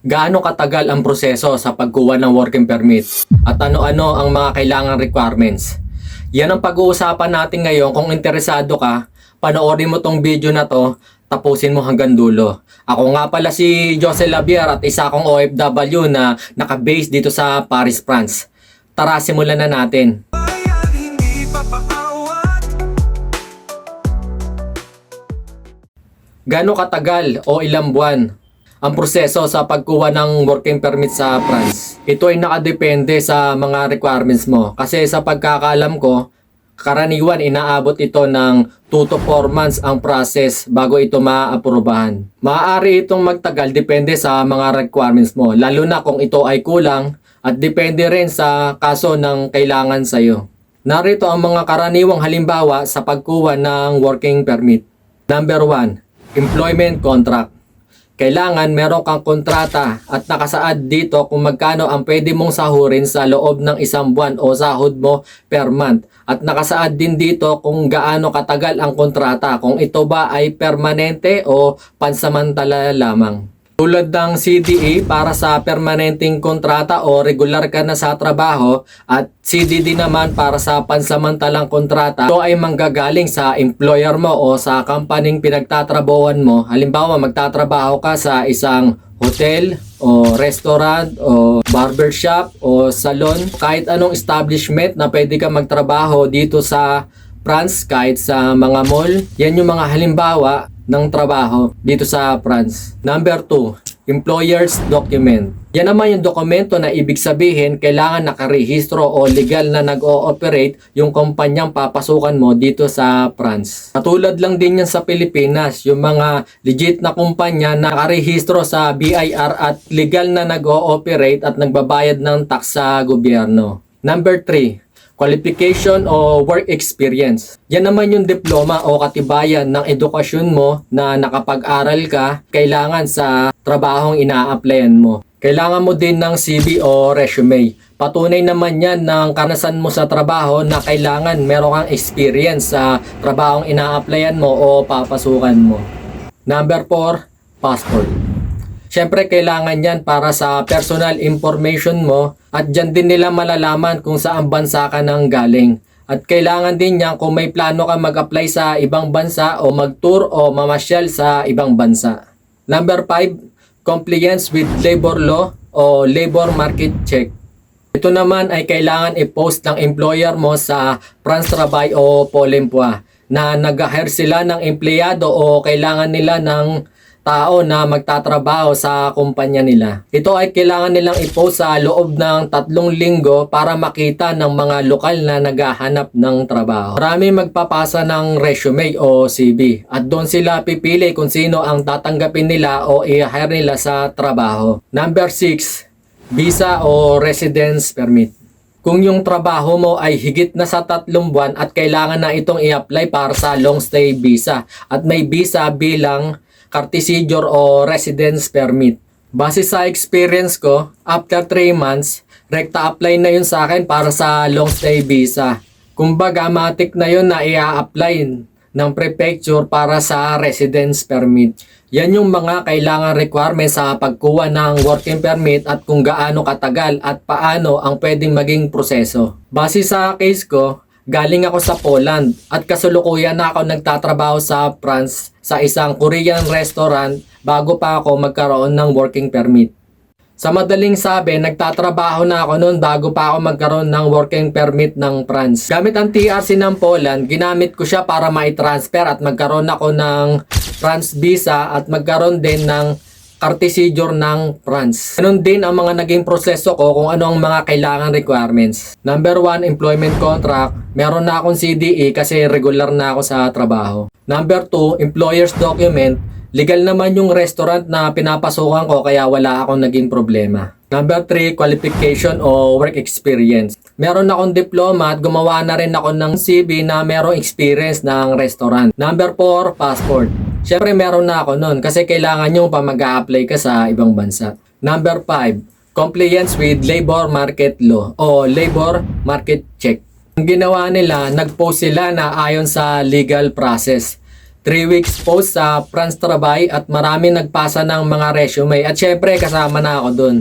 Gaano katagal ang proseso sa pagkuha ng working permit? At ano-ano ang mga kailangan requirements? Yan ang pag-uusapan natin ngayon. Kung interesado ka, panoorin mo tong video na to, tapusin mo hanggang dulo. Ako nga pala si Jose Labier at isa akong OFW na nakabase dito sa Paris, France. Tara, simulan na natin. Gaano katagal o ilang buwan ang proseso sa pagkuha ng working permit sa France? Ito ay nakadepende sa mga requirements mo. Kasi sa pagkakaalam ko, karaniwan inaabot ito ng 2 to 4 months ang process bago ito maaprubahan. Maaari itong magtagal depende sa mga requirements mo, lalo na kung ito ay kulang at depende rin sa kaso ng kailangan sa'yo. Narito ang mga karaniwang halimbawa sa pagkuha ng working permit. Number 1, employment contract. Kailangan meron kang kontrata at nakasaad dito kung magkano ang pwede mong sahurin sa loob ng isang buwan o sahod mo per month. At nakasaad din dito kung gaano katagal ang kontrata, kung ito ba ay permanente o pansamantala lamang. Tulad ng CDE para sa permanenteng kontrata o regular ka na sa trabaho at CDD naman para sa pansamantalang kontrata. Ito ay manggagaling sa employer mo o sa companying pinagtatrabahuan mo. Halimbawa, magtatrabaho ka sa isang hotel o restaurant o barbershop o salon. Kahit anong establishment na pwede ka magtrabaho dito sa France, kahit sa mga mall. Yan yung mga halimbawa ng trabaho dito sa France. Number 2, employer's document. Yan naman yung dokumento na ibig sabihin kailangan nakarehistro o legal na nag-ooperate yung kumpanyang papasukan mo dito sa France. Katulad lang din yan sa Pilipinas, yung mga legit na kumpanya na nakarehistro sa BIR at legal na nag-ooperate at nagbabayad ng tax sa gobyerno. Number 3, qualification o work experience. Yan naman yung diploma o katibayan ng edukasyon mo na nakapag-aral ka kailangan sa trabahong ina-applyan mo. Kailangan mo din ng CV o resume. Patunay naman yan ng karanasan mo sa trabaho na kailangan meron kang experience sa trabahong ina-applyan mo o papasukan mo. Number 4, passport. Siyempre, kailangan yan para sa personal information mo at dyan din nila malalaman kung saan bansa ka nang galing. At kailangan din yan kung may plano ka mag-apply sa ibang bansa o mag-tour o mamasyal sa ibang bansa. Number 5, compliance with labor law o labor market check. Ito naman ay kailangan i-post ng employer mo sa France Travail o Pôle emploi na nag-hire sila ng empleyado o kailangan nila ng tao na magtatrabaho sa kumpanya nila. Ito ay kailangan nilang i-post sa loob ng tatlong linggo para makita ng mga lokal na naghahanap ng trabaho. Marami magpapasa ng resume o CV at doon sila pipili kung sino ang tatanggapin nila o i-hire nila sa trabaho. Number 6, visa o residence permit. Kung yung trabaho mo ay higit na sa tatlong buwan at kailangan na itong i-apply para sa long stay visa at may visa bilang cartesiture o residence permit. Base sa experience ko, after 3 months, rekta apply na yun sa akin para sa long stay visa. Kumbaga, matik na yun na i-apply ng prefecture para sa residence permit. Yan yung mga kailangan requirements sa pagkuha ng working permit at kung gaano katagal at paano ang pwedeng maging proseso. Base sa case ko, galing ako sa Poland at kasulukuyan na ako nagtatrabaho sa France sa isang Korean restaurant bago pa ako magkaroon ng working permit. Sa madaling sabi, nagtatrabaho na ako noon bago pa ako magkaroon ng working permit ng France. Gamit ang TRC ng Poland, ginamit ko siya para mai-transfer at magkaroon ako ng France visa at magkaroon din ng cartesiture ng France. Ganun din ang mga naging proseso ko kung ano ang mga kailangan requirements. Number 1, employment contract. Meron na akong CDE kasi regular na ako sa trabaho. Number 2, employer's document. Legal naman yung restaurant na pinapasukan ko kaya wala akong naging problema. Number 3, qualification o work experience. Meron akong diploma at gumawa na rin ako ng CV na merong experience ng restaurant. Number 4, passport. Siyempre meron na ako nun kasi kailangan yung pa mag apply ka sa ibang bansa. Number 5, compliance with labor market law o labor market check. Ang ginawa nila, nag-post sila na ayon sa legal process. 3 weeks post sa France Travail at marami nagpasa ng mga resume. At syempre, kasama na ako dun.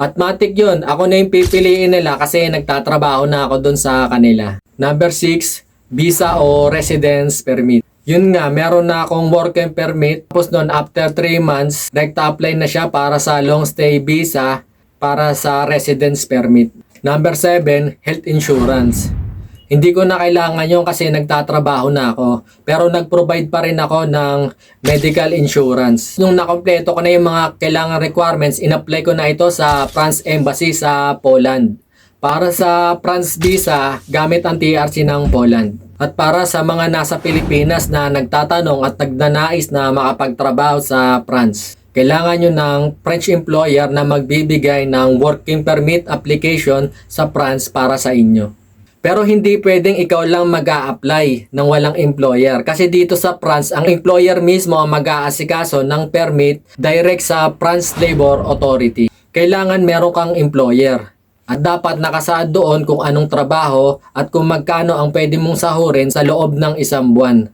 At matik yun, ako na yung pipiliin nila kasi nagtatrabaho na ako dun sa kanila. Number 6, visa o residence permit. Yun nga, meron na akong working permit. Tapos nun, after 3 months, nagta-apply na siya para sa long stay visa para sa residence permit. Number 7, health insurance. Hindi ko na kailangan yun kasi nagtatrabaho na ako. Pero nag-provide pa rin ako ng medical insurance. Nung nakompleto ko na yung mga kailangan requirements, in-apply ko na ito sa France Embassy sa Poland. Para sa France visa, gamit ang TRC ng Poland. At para sa mga nasa Pilipinas na nagtatanong at nagnanais na makapagtrabaho sa France, kailangan nyo ng French employer na magbibigay ng working permit application sa France para sa inyo. Pero hindi pwedeng ikaw lang mag apply ng walang employer. Kasi dito sa France, ang employer mismo ang mag-aasikaso ng permit direct sa France Labor Authority. Kailangan meron kang employer. At dapat nakasaad doon kung anong trabaho at kung magkano ang pwede mong sahurin sa loob ng isang buwan.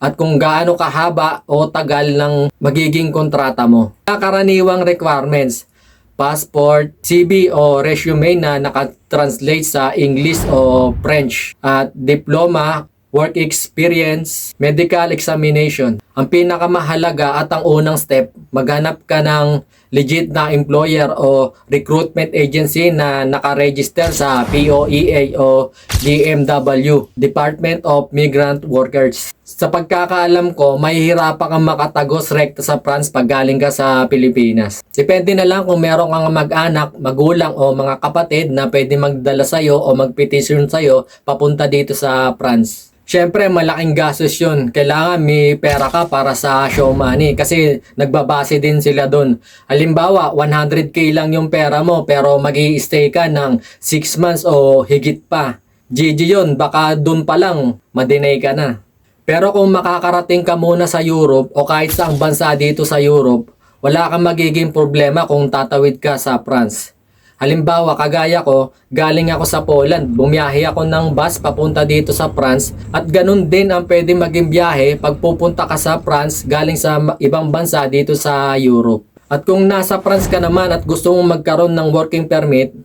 At kung gaano kahaba o tagal ng magiging kontrata mo. Karaniwang requirements passport, CV o resume na nakatranslate sa English o French at diploma, work experience, medical examination. Ang pinakamahalaga at ang unang step, maghanap ka ng legit na employer o recruitment agency na nakaregister sa POEA o DMW, Department of Migrant Workers. Sa pagkakaalam ko, mahihirapan kang makatagos rekta sa France pag galing ka sa Pilipinas. Depende na lang kung meron kang mag-anak, magulang o mga kapatid na pwede magdala sa'yo o magpetisyon sa'yo papunta dito sa France. Siyempre, malaking gastos yun. Kailangan may pera ka para sa show money kasi nagbabase din sila dun. Halimbawa, 100k lang yung pera mo pero mag stay ka ng 6 months o higit pa. GG yun, baka dun pa lang, madinay ka na. Pero kung makakarating ka muna sa Europe o kahit saang bansa dito sa Europe, wala kang magiging problema kung tatawid ka sa France. Halimbawa, kagaya ko, galing ako sa Poland, bumiyahe ako ng bus papunta dito sa France at ganun din ang pwede maging biyahe pag pupunta ka sa France galing sa ibang bansa dito sa Europe. At kung nasa France ka naman at gusto mong magkaroon ng working permit,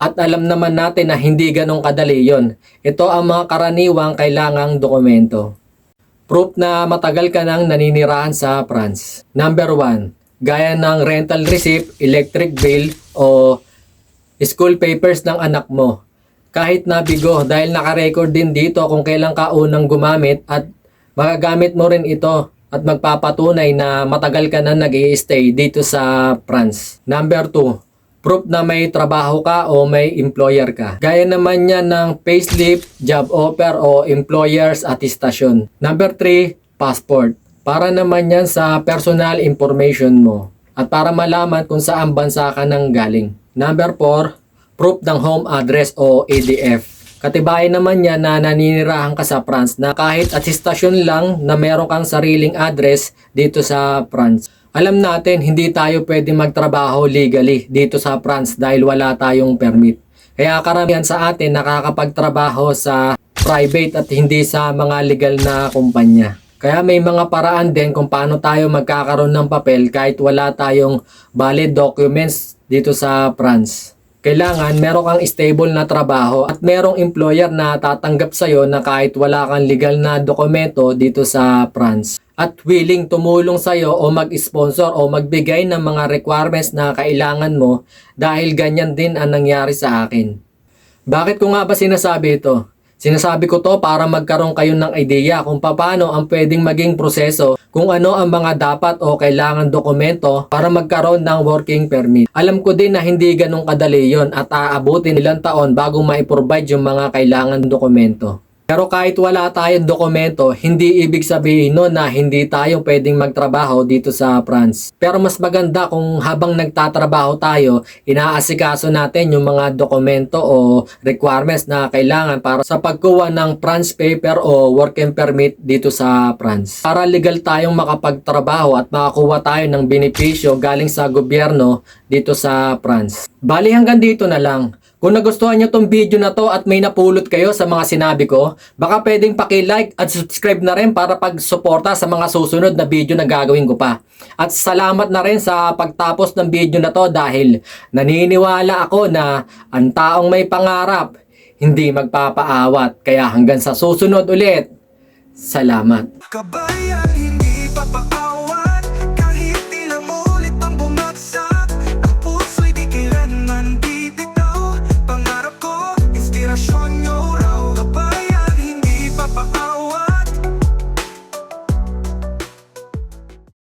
at alam naman natin na hindi ganun kadali yon. Ito ang mga karaniwang kailangang dokumento. Proof na matagal ka nang naninirahan sa France. Number 1. Gaya ng rental receipt, electric bill, o school papers ng anak mo. Kahit nabigo dahil nakarecord din dito kung kailan ka unang gumamit at magagamit mo rin ito at magpapatunay na matagal ka na nag stay dito sa France. Number 2. Proof na may trabaho ka o may employer ka. Gaya naman yan ng payslip, job offer o employer's attestation. Number 3. Passport. Para naman yan sa personal information mo at para malaman kung saan bansa ka nang galing. Number 4, proof ng home address o ADF. Katibayan naman yan na naninirahan ka sa France na kahit attestation lang na meron kang sariling address dito sa France. Alam natin hindi tayo pwede magtrabaho legally dito sa France dahil wala tayong permit. Kaya karamihan sa atin nakakapagtrabaho sa private at hindi sa mga legal na kumpanya. Kaya may mga paraan din kung paano tayo magkakaroon ng papel kahit wala tayong valid documents dito sa France. Kailangan meron kang stable na trabaho at merong employer na tatanggap sa'yo na kahit wala kang legal na dokumento dito sa France at willing tumulong sa'yo o mag-sponsor o magbigay ng mga requirements na kailangan mo dahil ganyan din ang nangyari sa akin. Bakit ko nga ba sinasabi ito? Sinasabi ko to para magkaroon kayo ng idea kung paano ang pwedeng maging proseso kung ano ang mga dapat o kailangan dokumento para magkaroon ng working permit. Alam ko din na hindi ganun kadali yon at aabutin ilang taon bago ma-provide yung mga kailangan dokumento. Pero kahit wala tayong dokumento, hindi ibig sabihin no na hindi tayo pwedeng magtrabaho dito sa France. Pero mas maganda kung habang nagtatrabaho tayo, inaasikaso natin yung mga dokumento o requirements na kailangan para sa pagkuha ng France paper o working permit dito sa France. Para legal tayong makapagtrabaho at makakuha tayo ng benepisyo galing sa gobyerno dito sa France. Bali hanggang dito na lang. Kung nagustuhan nyo tong video na to at may napulot kayo sa mga sinabi ko, baka pwedeng paki-like at subscribe na rin para pag-suporta sa mga susunod na video na gagawin ko pa. At salamat na rin sa pagtapos ng video na to dahil naniniwala ako na ang taong may pangarap hindi magpapaawat. Kaya hanggang sa susunod ulit, salamat. Kabayan